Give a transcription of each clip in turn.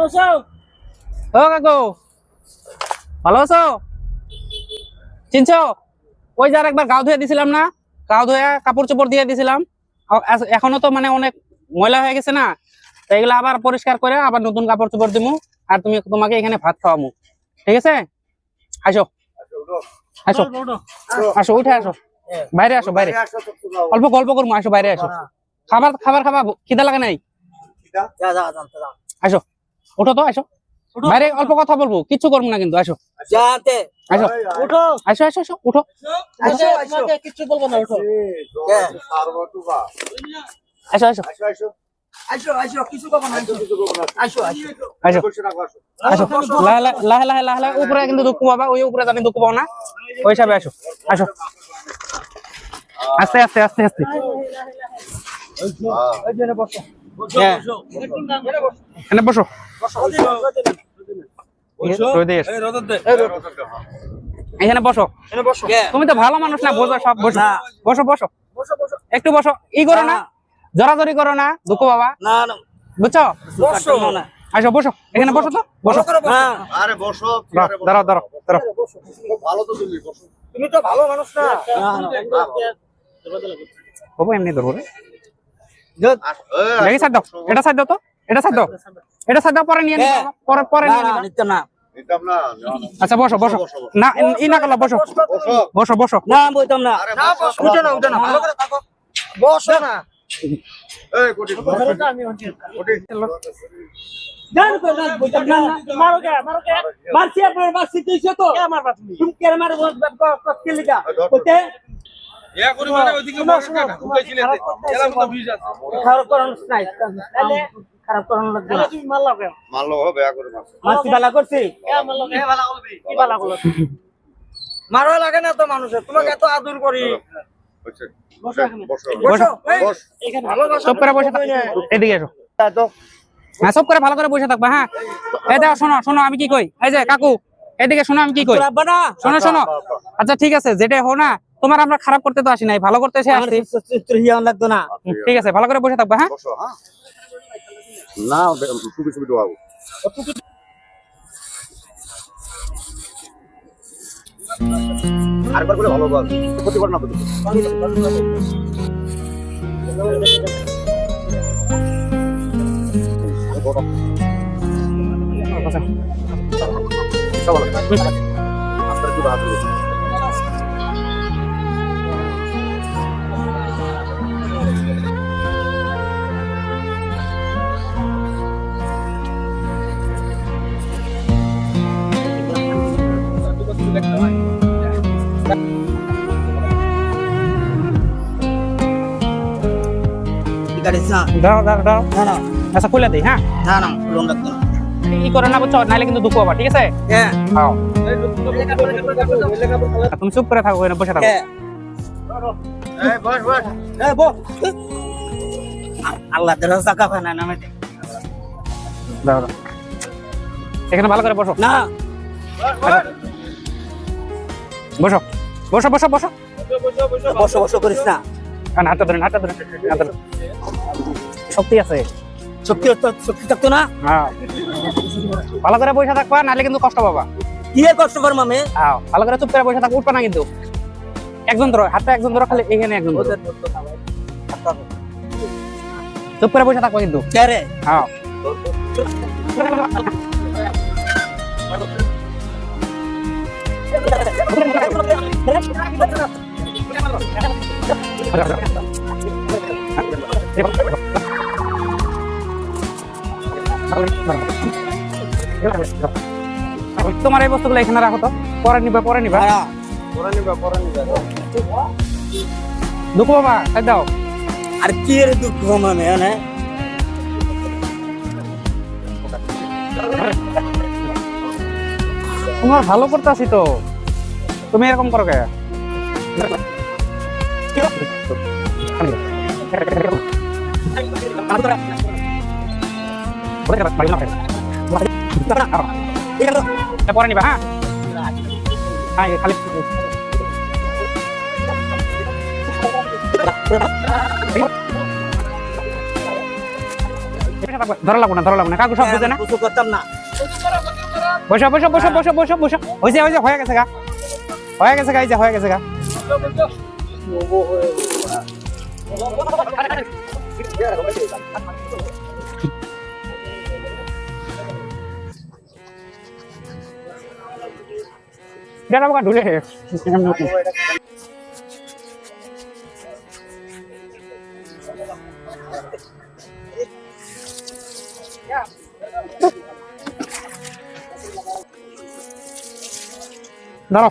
ও কাকু। ভালো আছো? চিনছো? ওই যার একবার গাও ধুয়ে দিছিলাম না? গাও ধুয়ে কাপড় চোপড় দিয়ে দিছিলাম। এখনও তো মানে অনেক ময়লা হয়ে গেছে না? তো এগুলো আবার পরিষ্কার করে আবার নতুন কাপড় চোপড় দিমু আর তুমি তোমাকে এখানে ভাত খাওয়ামু। ঠিক আছে? আসো। আসো। আসো উঠে আসো। বাইরে আসো বাইরে। অল্প গল্প করব আসো বাইরে আসো। খাবার খাবার খাবার খিদা লাগে নাই? আসো। উঠো তো আসো বাইরে অল্প কথা বলব কিচ্ছু করব না কিন্তু আসো আসো আসো আসো আসো উঠো। কিচ্ছু বলব না উঠো। আসো। আসো কিছু উপরে কিন্তু দুঃখ পাবা ওই উপরে জানি দুঃখ পাও না। ওই হিসাবে আসো আসো আস্তে আস্তে আস্তে আস্তে। হ্যাঁ এখানে বসো। দিয়ে এসো। এখানে বসো। তুমি তো ভালো মানুষ না বোঝো সব বসো। বসো বসো। একটু বসো। ই করো না। জড়াজড়ি করো না দুঃখ বাবা। না না। বুঝছ? বসো। আসো বসো। এখানে বসো তো। বসো আরে বসো দাঁড়াও দাঁড়াও দাঁড়াও দাঁড়াও। ভালো তো তুমি বসো। তুমি তো ভালো মানুষ না। বাবু এমনি ধরবো রে। আর এই, দেখি সাইড দাও। এটা সাইড দাও তো। এটা সাইড এটা সাইড দাও পরে নিয়ে নিবা। পরে পরে নিয়ে না। আচ্ছা বসো বসো। না ই না করলা বসো। বসো বসো। বসো। না বইতাম না। আরে বসো। উঠে না উঠে না ভালো করে থাকো। বসো না। এই কোটি কোটি জান কো না বইতাম না। মারো খারাপ করন লাগবে না। হবে বেয়া করে বালা করছি? কে মারলা কে বালা করবি? কি বালা মারো লাগে না তো মানুষের তোমাকে এত আদর করি। হচ্ছে বসো এখানে। বসো বসো এই, বস। এখানে ভালোবাসা সব করে বসে থাকো এদিকে এসো। তো হ্যাঁ সব করে ভালো করে বসে থাকবা হ্যাঁ। এই দেখো শোনো শোনো আমি কি কই? এই যে কাকু এদিকে শোনো আমি কি কই? না? শোনো শোনো। আচ্ছা ঠিক আছে যেটাই হো না তোমার আমরা খারাপ করতে তো আসি নাই ভালো করতে আসছি। না। ঠিক আছে। ভালো করে বসে থাকবা হ্যাঁ। হ্যাঁ। না সুবি সুবি দোয়াবো আরেকবার করে ভালো বল ক্ষতি করে না তো আপনার কি বাহাদুর ঠিক দাঁড়াও দাঁড়াও দাঁড়াও। না না। আচ্ছা খুলে দিই হ্যাঁ? না না লোন লাগতো ই করে না বুঝছ? নাইলে কিন্তু দুঃখ পাবা ঠিক আছে? হ্যাঁ। হ্যাঁ তুমি চুপ করে থাকো এখানে বসে থাকো। হ্যাঁ। এই বস বস। হ্যাঁ আল্লাহ। এখানে ভালো করে বসো। না। বসো। বসো বসো বসো। বসো বসো করিস না। আর হাতটা ধরেন হাতটা ধরেন হাতটা শক্তি আছে। শক্তি শক্তি থাকতো না? হ্যাঁ। ভালো করে থাকবা নাহলে কিন্তু কষ্ট পাবা। কি এর কষ্ট করব আমি? হ্যাঁ ভালো করে চুপ করে বসে থাকো উঠবা না কিন্তু। একজন ধরো হাতটা একজন ধরো খালি এখানে একজন ধরো। চুপ করে বসে থাকবা কিন্তু। কে রে? হ্যাঁ। তোমার এই বস্তুগুলো এখানে রাখো তো। পরে নিবা পরে নিবা। হ্যাঁ পরে নিবা পরে নিবা। দুঃখ বাবা তাই দাও। আর কি এর দুঃখ মানে হ্যাঁ তোমার ভালো করতেছি তো। তুমি এরকম করো কে? পরে নিবা হ্যাঁ? হ্যাঁ খালি ধরা লাগবে না ধরা লাগবে না কাকু সব বুঝে না? করতাম না। বসো বসো বসো বসো বসো বসো হয়েছে হয়েছে হয়ে গেছে গা। হয়ে গেছে গা হয়ে গেছে গা। এটা আমাকে ঢুলে দাঁড়াও।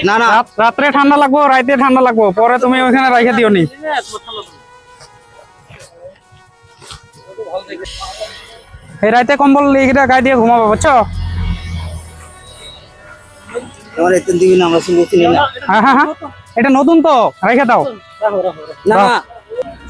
না না। না রাত- রাত্রে ঠান্ডা লাগবো রাইতে ঠান্ডা লাগবো পরে তুমি ওখানে রাইখে দিও নি এই রাইতে কম্বল এইটা গায়ে দিয়ে ঘুমাবো বুঝছ? হ্যাঁ হ্যাঁ হ্যাঁ। এটা নতুন তো রেখে দাও।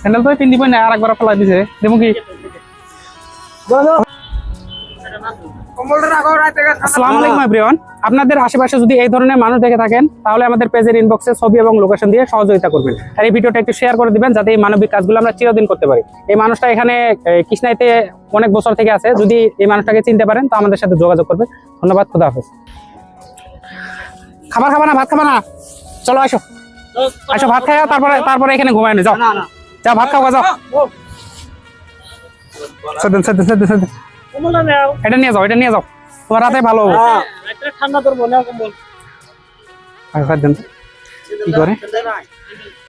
স্যান্ডেল তো পিন্দিব না আর একবার ফেলাই দিছে। দেবো কি? আসসালামু আলাইকুম এভরিওয়ান আপনাদের আশেপাশে যদি এই ধরনের মানুষ দেখে থাকেন তাহলে আমাদের পেজের ইনবক্সে ছবি এবং লোকেশন দিয়ে সহযোগিতা করবেন। আর এই ভিডিওটা একটু শেয়ার করে দিবেন যাতে এই মানবিক কাজগুলো আমরা চিরদিন করতে পারি। এই মানুষটা এখানে কৃষ্ণাইতে অনেক বছর থেকে আছে। যদি এই মানুষটাকে চিনতে পারেন তো আমাদের সাথে যোগাযোগ করবেন ধন্যবাদ খুদা হাফেজ। খাবার খাবা না ভাত খাবা না? চলো আসো। আসো ভাত খাই তারপরে তারপরে এখানে ঘুমায় নি যাও। যাও ভাত খাও যাও। সেদিন সেদিন সেদিন সেদিন এটা নিয়ে যাও এটা নিয়ে যাও। তোমার রাতে ভালো হবে। তোর মনে তো। কি করে